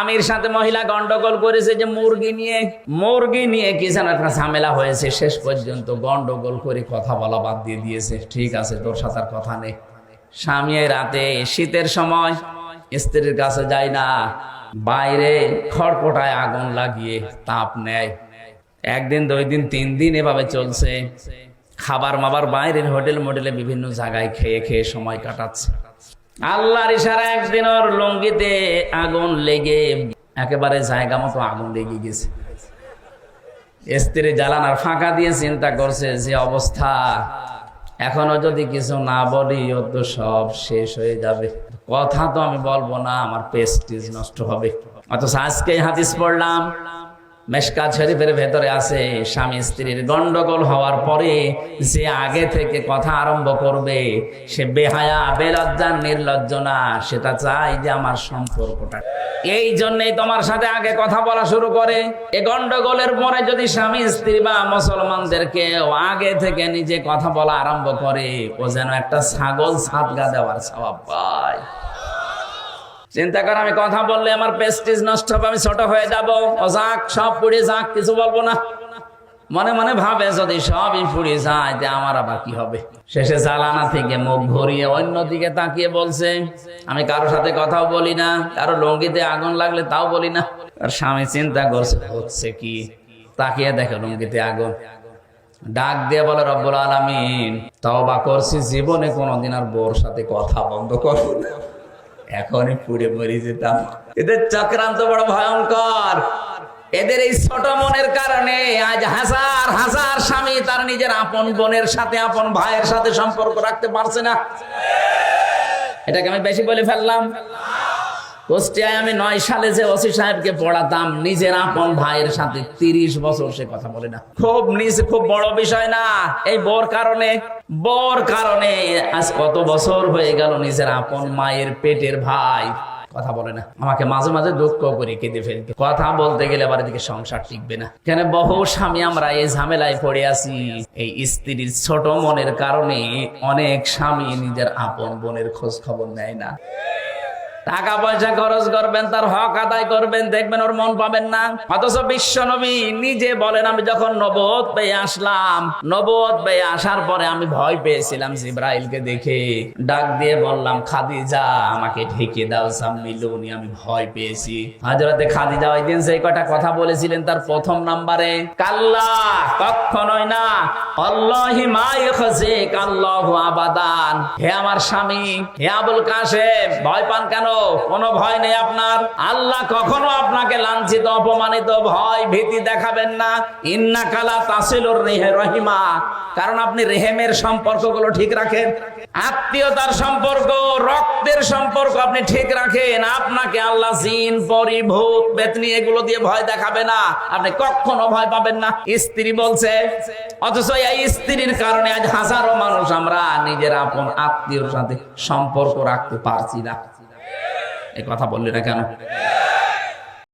আমির সাথে মহিলা গন্ডগোল করেছে যে মুরগি নিয়ে মুরগি নিয়ে কি যেন একটা ঝামেলা হয়েছে। শেষ পর্যন্ত গন্ডগোল করে কথা বলা বাদ দিয়ে দিয়েছে। ঠিক আছে, তোর সাথে আর কথা নেই। স্বামী রাতে শীতের সময় স্ত্রীর কাছে যায় না, বাইরে খড়পটায় আগুন লাগিয়ে তাপ নেয়। একদিন, দুই দিন, তিন দিন এভাবে চলছে। খাবার মাবার বাইরের হোটেল মোটেলে বিভিন্ন জায়গায় খেয়ে খেয়ে সময় কাটাচ্ছে। আল্লাহর ইশারা একদিন ওর লঙ্গিতে আগুন লেগে একেবারে জায়গা মতো আগুন লেগে গেছে। স্ত্রী জ্বালানার ফাঁকা দিয়ে চিন্তা করছে যে অবস্থা। এখনও যদি কিছু না বলি, ও তো সব শেষ হয়ে যাবে। কথা তো আমি বলব না, আমার পেস্টিজ নষ্ট হবে। অথচ আজকে হাদিস পড়লাম মেশকাত শরীফের ভেতরে আছে, স্বামী স্ত্রীর গন্ডগোল হওয়ার পরে যে আগে থেকে কথা আরম্ভ করবে, সে বেহায়া, বেলজ্জা, নির্লজ্জ না, সেটা চাই যে আমার সম্পর্কটা। এই জন্যই তোমার সাথে আগে কথা বলা শুরু করে। এ গন্ডগোলের পরে যদি স্বামী, স্ত্রী বা মুসলমানদেরকে আগে থেকে নিজে কথা বলা আরম্ভ করে, ও যেন একটা ছাগল সাদগা দেওয়ার স্বভাব পায়। চিন্তা কর, আমি কথা বললে আমার পেস্টিজ নষ্ট হবে, আমি ছোট হয়ে যাব। যাক সব পুড়ে যাক, কিছু বলব না। মনে মনে ভাবে, যদি সবই পুড়ে যায় যে আমার আবার কি হবে? শেষে জ্বালানা থেকে মুখ ঘুরিয়ে অন্যদিকে তাকিয়ে বলছে, আমি কারোর সাথে কথাও বলি না, কারও লঙ্গিতে আগুন লাগলে তাও বলি না। আর স্বামী চিন্তা করছে, হচ্ছে কি? তাকিয়ে দেখে লঙ্গিতে আগুন। ডাক দিয়ে বলে, রব্বুল আলামিন, তওবা করছি, জীবনে কোনোদিন আর বোর সাথে কথা বন্ধ করব না। এখনই পুড়ে মরে যেতাম। এদের চক্রান্ত বড় ভয়ঙ্কর। এদের এই ছোট মনের কারণে আজ হাজার হাজার স্বামী তার নিজের আপন বোনের সাথে, আপন ভাইয়ের সাথে সম্পর্ক রাখতে পারছে না। এটাকে আমি বেশি বলে ফেললাম। কুষ্টিয়ায় আমি নয় সালে যে ওসি সাহেবকে পড়াতাম, নিজের আপন ভাইয়ের সাথে তিরিশ বছর সে কথা বলে না। খুব নিজ, খুব বড় বিষয় না। এই বোর কারণে বোর কারণে আজ কত বছর হয়ে গেল নিজের আপন মায়ের পেটের ভাই কথা বলে না। আমাকে মাঝে মাঝে দুঃখ করে কেঁদে ফেলতে। কথা বলতে গেলে আবার এদিকে সংসার টিকবে না। কেন বহু স্বামী আমরা এই ঝামেলায় পড়ে আছি। এই স্ত্রীর ছোট মনের কারণে অনেক স্বামী নিজের আপন বোনের খোঁজ খবর নেয় না। টাকা পয়সা খরচ করবেন, তার হক আদায় করবেন, দেখবেন ওর মন পাবেন না। অথচ বিশ্ব নবী নিজে বলেন, আমি যখন নবদ পেয়ে আসলাম নবদ পেয়ে আসার পরে আমি ভয় পেয়েছিলাম জিব্রাইলকে দেখে। ডাক দিয়ে বললাম, খাদিজা, আমাকে ঢেকে দাও সাম্মিলুনি, আমি ভয় পেয়েছি। হাজরতে খাদিজা ওই দিন সেই কটা কথা বলেছিলেন, তার প্রথম নাম্বারে, কাল্লা কখনোই না। আল্লাহি মা ইখজিক, আল্লাহু আবাদান। হে আমার স্বামী, হে আবুল কাশেম, ভয় পান কেন? কোনো ভয় নেই আপনার। আল্লাহ কখনো আপনাকে লাঞ্ছিত, অপমানিত, ভয়, ভীতি দেখাবেন না। ইন্না কালা তাসিলুর রেহে রহিমা। কারণ আপনি রেহেমের সম্পর্কগুলো ঠিক রাখেন। আত্মীয়তার সম্পর্ক, রক্তের সম্পর্ক আপনি ঠিক রাখেন। আপনাকে আল্লাহ জিন, পরি, ভূত, বেতনি এগুলো দিয়ে ভয় দেখাবে না। আপনি কখনো ভয় পাবেন না। স্ত্রী বলছে, অথচ এই স্ত্রীর কারণে আজ হাজারো মানুষ আমরা নিজের আপন আত্মীয়র সাথে সম্পর্ক রাখতে পারছি না। এই কথা বললি না কেন?